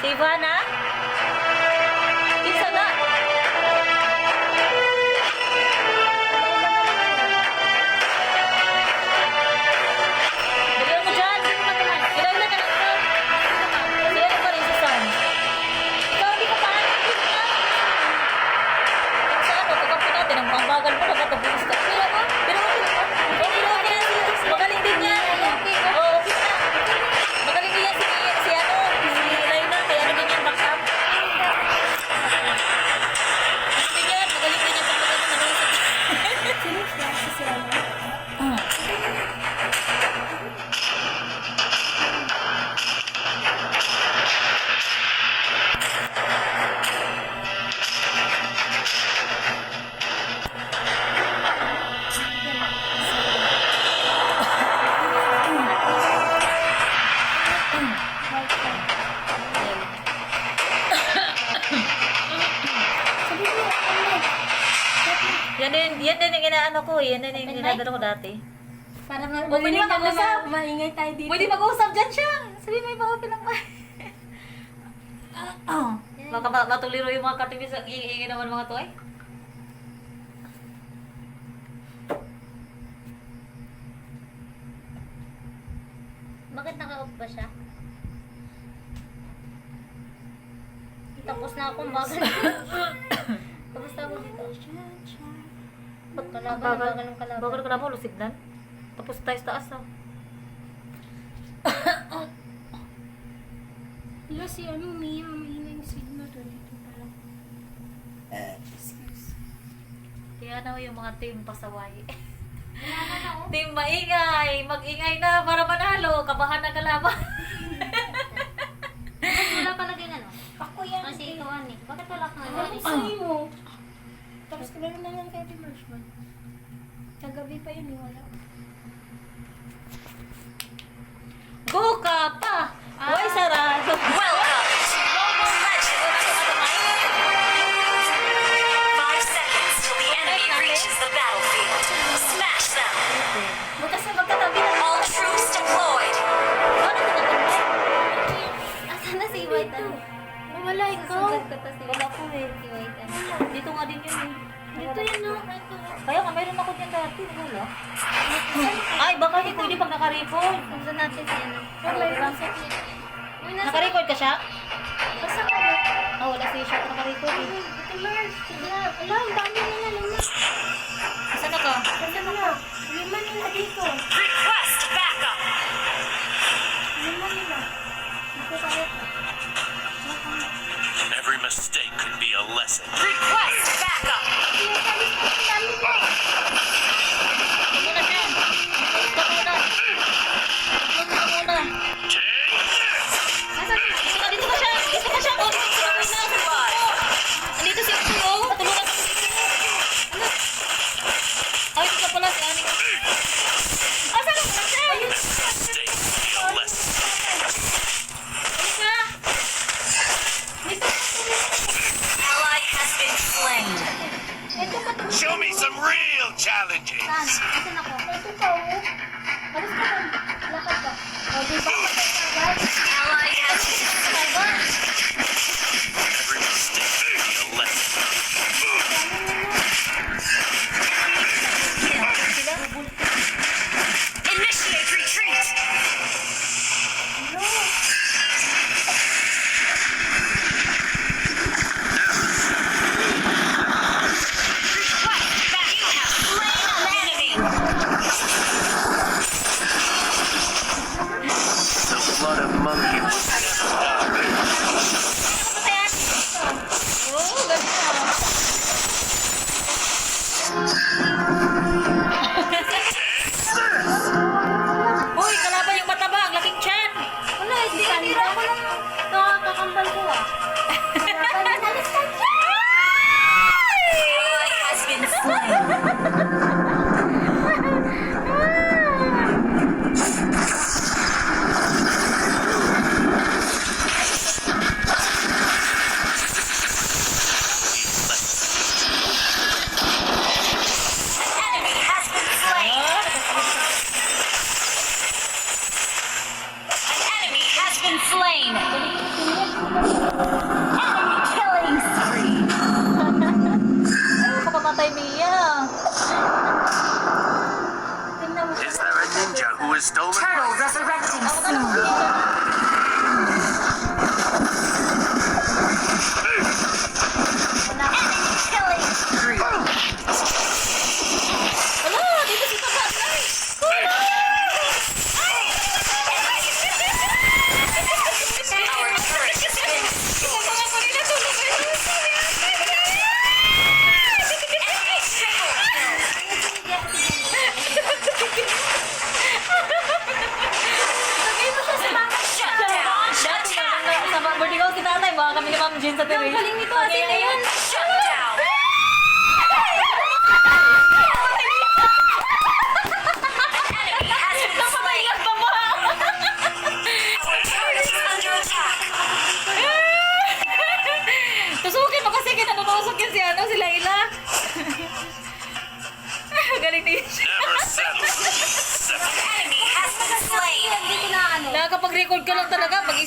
Si Ivana? Yan din, yan din yung inaano ko, yan din yung ginagano ko dati. Para O, pwede marinig ka na mag-usap? ma- maingay tayo dito. Pwede mag-usap dyan siya. Sabi may pa-open lang ba? Baka ma- matuliro yung mga katimis ang iingi naman mga to eh. Bakit naka-off ba siya? Tapos na akong bagal. Kamusta mo dito? Ba't kalaban? Bagal, Bagal ng kalaban. bagal ka na po, lusignan. Tapos tayo sa taas ah. Wala si ano, Mia, maingay yung signal to dito pala. Excuse. Kaya na yung mga team pasaway. Wala na na, oh. team maingay, mag-ingay na para manalo, kabahan na kalaban. Wala ka laging ano? Ako yan. Kasi ikaw, ani. Bakit wala kang ano? Ano sa'yo Tapos kailan na lang kay Marshman. Kagabi pa yun, eh, wala. Go ka Ay, baka hindi pwede pag naka-record. Gusto natin nasa- Naka-record ka siya? Basta ka ba? Ah, wala si siya naka-record eh. Wala. Ang dami nila lima. Na ka? Kasi na. Lima nila dito. Request backup! Lima nila. Dito tayo. Every mistake could be a lesson. Request backup!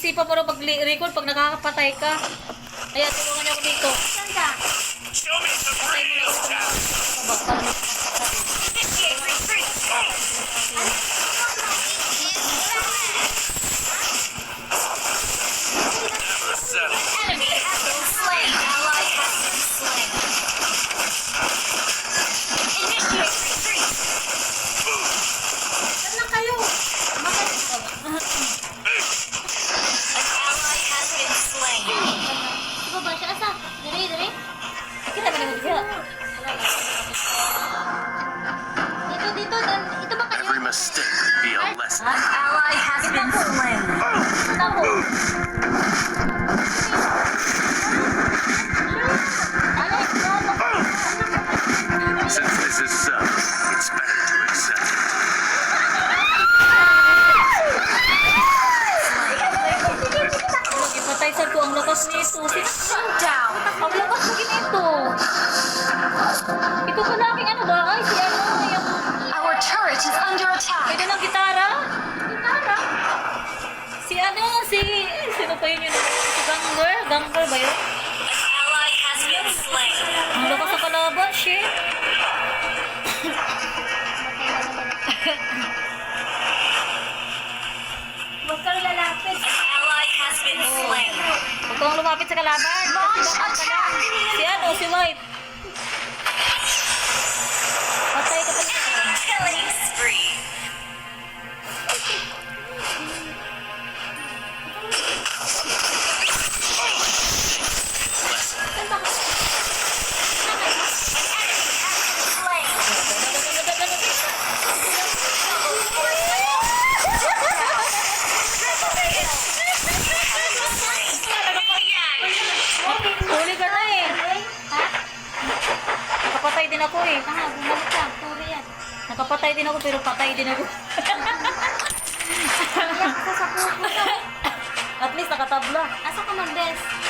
Pag-isipan mo na pag-record, pag nakakapatay ka. Kaya tulungan niyo ako dito. Saan ka? Patay mo na ako. Gangster? Gangster ba yun? Ang lakas sa kalaban, shit. Huwag kang lalapit. Oh. Huwag kang lumapit sa kalaban. Kasi dapat ka lang. Si ano, si White. din ako pero patay din ako. At least nakatabla. Asa ka mag-best?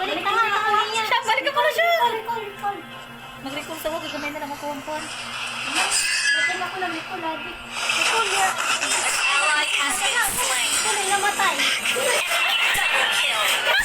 Balik ka nga, kakawin niya. Siya, balik ka pala siya. Recall, recall. Mag-recall sa wag, gagamay na lang ako ang kwan. Batan ako ng recall, lagi. Recall niya. An ally has been slain. Kung namatay. Double kill.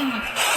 Oh my god.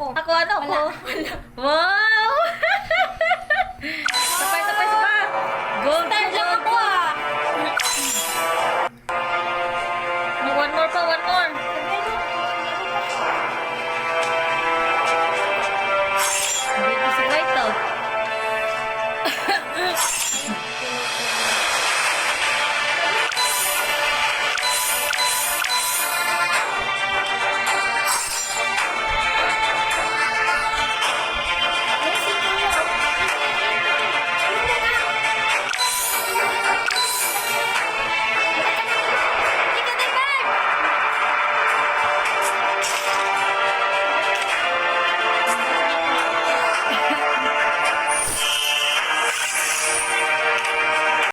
ako. Ako ano ako? Wala. Wow! Sapay, sapay, sapay! Gold Star lang ako ah! One more pa, one more! Dito si White out.